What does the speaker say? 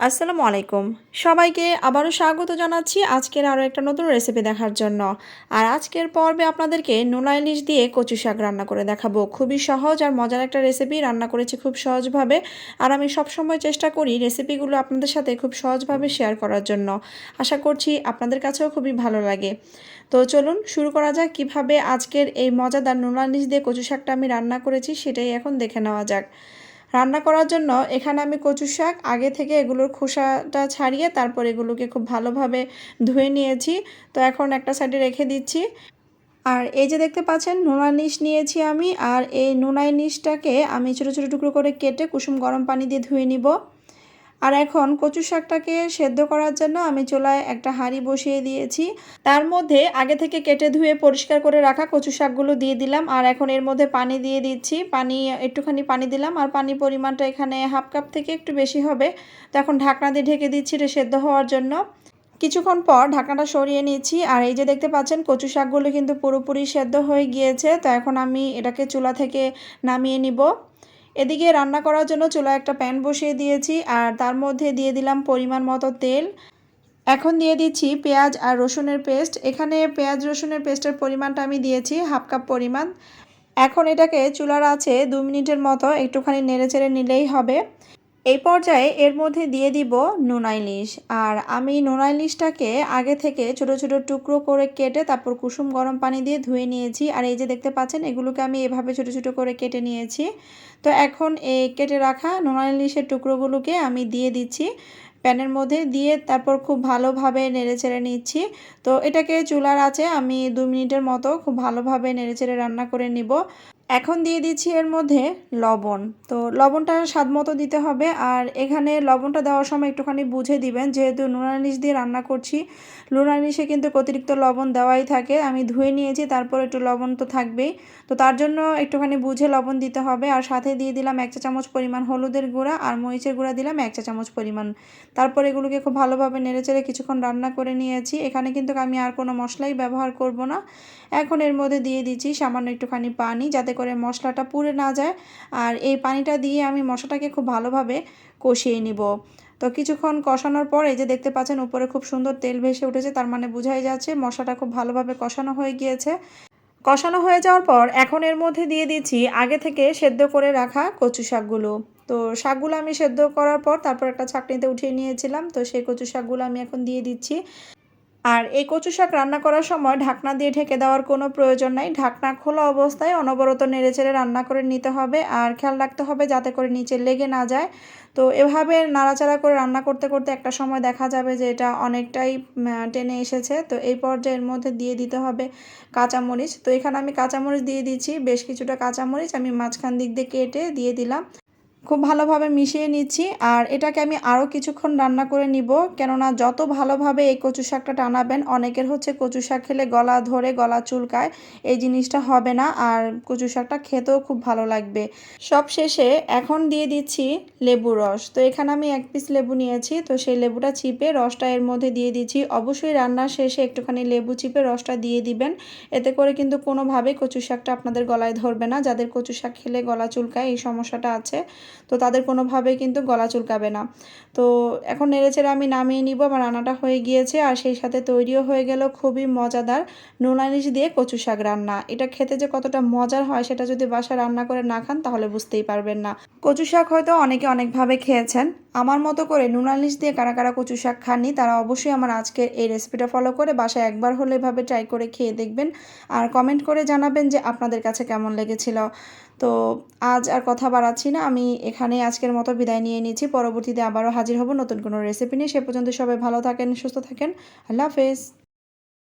আসসালামু আলাইকুম। সবাইকে আবারও স্বাগত জানাচ্ছি আজকের আরও একটা নতুন রেসিপি দেখার জন্য। আর আজকের পর্বে আপনাদেরকে নোনা ইলিশ দিয়ে কচু শাক রান্না করে দেখাবো। খুবই সহজ আর মজার একটা রেসিপি রান্না করেছি খুব সহজভাবে। আর আমি সবসময় চেষ্টা করি রেসিপিগুলো আপনাদের সাথে খুব সহজভাবে শেয়ার করার জন্য। আশা করছি আপনাদের কাছেও খুবই ভালো লাগে। তো চলুন শুরু করা যাক কীভাবে আজকের এই মজাদার নোনা ইলিশ দিয়ে কচু শাকটা আমি রান্না করেছি সেটাই এখন দেখে নেওয়া যাক। রান্না করার জন্য এখানে আমি কচু শাক, আগে থেকে এগুলোর খোসাটা ছাড়িয়ে তারপর এগুলোকে খুব ভালোভাবে ধুয়ে নিয়েছি। তো এখন একটা সাইডে রেখে দিচ্ছি। আর এই যে দেখতে পাচ্ছেন, নোনা নিশ নিয়েছি আমি। আর এই নোনাই নিশটাকে আমি ছোটো ছোটো টুকরো করে কেটে কুসুম গরম পানি দিয়ে ধুয়ে নিব। আর এখন কচু শাকটাকে সেদ্ধ করার জন্য আমি চুলায় একটা হাঁড়ি বসিয়ে দিয়েছি। তার মধ্যে আগে থেকে কেটে ধুয়ে পরিষ্কার করে রাখা কচু শাকগুলো দিয়ে দিলাম। আর এখন এর মধ্যে পানি দিয়ে দিচ্ছি। পানি, একটুখানি পানি দিলাম। আর পানি পরিমাণটা এখানে হাফ কাপ থেকে একটু বেশি হবে। তো এখন ঢাকনা দিয়ে ঢেকে দিচ্ছি এটা সেদ্ধ হওয়ার জন্য। কিছুক্ষণ পর ঢাকনাটা সরিয়ে নিয়েছি আর এই যে দেখতে পাচ্ছেন, কচু শাকগুলো কিন্তু পুরোপুরি সেদ্ধ হয়ে গিয়েছে। তো এখন আমি এটাকে চুলা থেকে নামিয়ে নিব। এদিকে রান্না করার জন্য চুলা একটা প্যান বসিয়ে দিয়েছি আর তার মধ্যে দিয়ে দিলাম পরিমাণ মতো তেল। এখন দিয়ে দিচ্ছি পেঁয়াজ আর রসুনের পেস্ট। এখানে পেঁয়াজ, রসুনের পেস্টের পরিমাণটা আমি দিয়েছি হাফ কাপ পরিমাণ। এখন এটাকে চুলার আছে দু মিনিটের মতো একটুখানি নেড়ে চেড়ে নিলেই হবে। এই পর্যায়ে এর মধ্যে দিয়ে দিব নোনা ইলিশ। আর আমি নোনা ইলিশটাকে আগে থেকে ছোট ছোট টুকরো করে কেটে তারপর কুসুম গরম পানি দিয়ে ধুয়ে নিয়েছি। আর এই যে দেখতে পাচ্ছেন, এগুলোকে আমি এভাবে ছোট ছোট করে কেটে নিয়েছি। তো এখন এই কেটে রাখা নোনা ইলিশের টুকরোগুলোকে আমি দিয়ে দিচ্ছি প্যানের মধ্যে দিয়ে তারপর খুব ভালোভাবে নেড়ে চেড়ে নিচ্ছি। তো এটাকে চুলার আছে আমি দু মিনিটের মতো খুব ভালোভাবে নেড়ে চেড়ে রান্না করে নিব। এখন দিয়ে দিচ্ছি এর মধ্যে লবণ। তো লবণটা স্বাদ মতো দিতে হবে আর এখানে লবণটা দেওয়ার সময় একটুখানি বুঝে দিবেন। যেহেতু নুনানিশ দিয়ে রান্না করছি নুনানিশে কিন্তু অতিরিক্ত লবণ দেওয়াই থাকে। আমি ধুয়ে নিয়েছি, তারপর একটু লবণ তো থাকবেই। তো তার জন্য একটুখানি বুঝে লবণ দিতে হবে আর সাথে দিয়ে দিলাম এক চা চামচ পরিমাণ হলুদের গুঁড়া আর মরিচের গুঁড়া দিলাম এক চা চামচ পরিমাণ। তারপর এগুলোকে খুব ভালোভাবে নেড়েচেড়ে কিছুক্ষণ রান্না করে নিয়েছি। এখানে কিন্তু আমি আর কোনো মশলাই ব্যবহার করব না। এখন এর মধ্যে দিয়ে দিচ্ছি সামান্য একটুখানি পানি যাতে করে মশলাটা পুড়ে না যায় আর এই পানিটা দিয়ে আমি মশলাটাকে খুব ভালোভাবে কষিয়ে নিব। তো কিছুক্ষণ কষানোর পর যে দেখতে পাচ্ছেন উপরে খুব সুন্দর তেল ভেসে উঠেছে, তার মানে বোঝাই যাচ্ছে মশলাটা খুব ভালোভাবে কষানো হয়ে গিয়েছে। কষানো হয়ে যাওয়ার পর এখন এর মধ্যে দিয়ে দিচ্ছি আগে থেকে সেদ্ধ করে রাখা কচু শাকগুলো। তো শাকগুলো আমি সেদ্ধ করার পর তারপর একটা ছাকনিতে উঠিয়ে নিয়েছিলাম, তো সেই কচু শাকগুলো আমি এখন দিয়ে দিচ্ছি। আর এই কচু শাক রান্না করার সময় ঢাকনা দিয়ে ঢেকে দেওয়ার কোনো প্রয়োজন নাই। ঢাকনা খোলা অবস্থায় অনবরত নেড়েচেড়ে রান্না করে নিতে হবে আর খেয়াল রাখতে হবে যাতে করে নিচে লেগে না যায়। তো এভাবে নাড়াচাড়া করে রান্না করতে করতে একটা সময় দেখা যাবে যে এটা অনেকটাই টেনে এসেছে। তো এই পর্যায়ের মধ্যে দিয়ে দিতে হবে কাঁচামরিচ। তো এখানে আমি কাঁচামরিচ দিয়ে দিচ্ছি, বেশ কিছুটা কাঁচামরিচ আমি মাঝখান দিক দিয়ে কেটে দিয়ে দিলাম। খুব ভালোভাবে মিশিয়ে নিচ্ছি আর এটাকে আমি আরও কিছুক্ষণ রান্না করে নিব। কেননা যত ভালোভাবে এই কচু শাকটা টানাবেন, অনেকের হচ্ছে কচু শাক খেলে গলা ধরে গলা চুলকায়, এই জিনিসটা হবে না আর কচু শাকটা খেতেও খুব ভালো লাগবে। সব শেষে এখন দিয়ে দিচ্ছি লেবু রস। তো এখানে আমি এক পিস লেবু নিয়েছি, তো সেই লেবুটা চিপে রসটা এর মধ্যে দিয়ে দিচ্ছি। অবশ্যই রান্নার শেষে একটুখানি লেবু চিপে রসটা দিয়ে দিবেন। এতে করে কিন্তু কোনোভাবেই কচু শাকটা আপনাদের গলায় ধরবে না। যাদের কচু শাক খেলে গলা চুলকায়, এই সমস্যাটা আছে। তো তাদের কোনোভাবেই কিন্তু গলা চুলকাবে না। তো এখন নেড়েচেড়ে আমি নামিয়ে নিব, আমার রান্নাটা হয়ে গিয়েছে আর সেই সাথে তৈরিও হয়ে গেল খুবই মজাদার নুনানিশ দিয়ে কচু শাক রান্না। এটা খেতে যে কতটা মজার হয় সেটা যদি বাসায় রান্না করে না খান তাহলে বুঝতেই পারবেন না। কচু শাক হয়তো অনেকে অনেকভাবে খেয়েছেন আমার মতো করে নুনালিশ দিয়ে কারা কারা কচু শাক খাননি, তারা অবশ্যই আমার আজকের এই রেসিপিটা ফলো করে বাসায় একবার হলে এভাবে ট্রাই করে খেয়ে দেখবেন আর কমেন্ট করে জানাবেন যে আপনাদের কাছে কেমন লেগেছিল। তো আজ আর কথা বাড়াচ্ছি না, আমি এখানে আজকের মতো বিদায় নিয়ে নিয়েছি পরবর্তীতে আবারও হাজির হব নতুন কোনো রেসিপি নিয়ে। সে পর্যন্ত সবাই ভালো থাকেন, সুস্থ থাকেন, আল্লাহ হাফেজ।